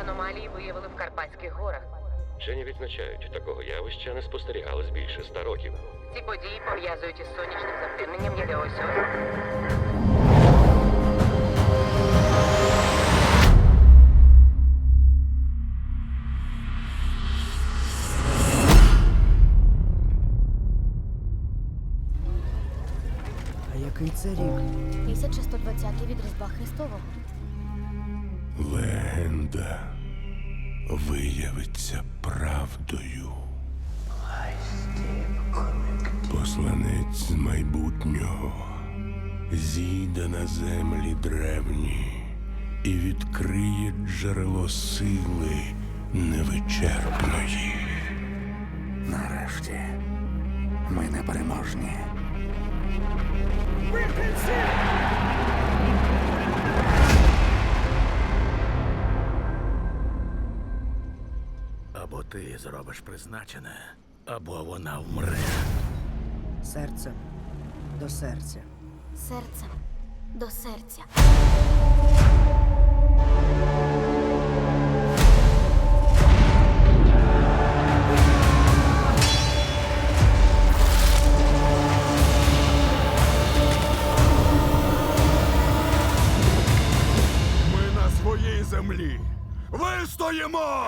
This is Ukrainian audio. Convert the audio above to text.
аномалії виявили в Карпатських горах. Вчені відзначають, такого явища не спостерігалось більше ста років. Ці події пов'язують із сонячним затемненням. А який це рік? 1120 від Різдва Христового. Виявиться правдою. Посланець з майбутнього зійде на землі древні і відкриє джерело сили невичерпної. Нарешті ми не переможні. Або ти зробиш призначене, або вона вмре. Серцем до серця. Серцем до серця. Ми на своїй землі. Вистоїмо!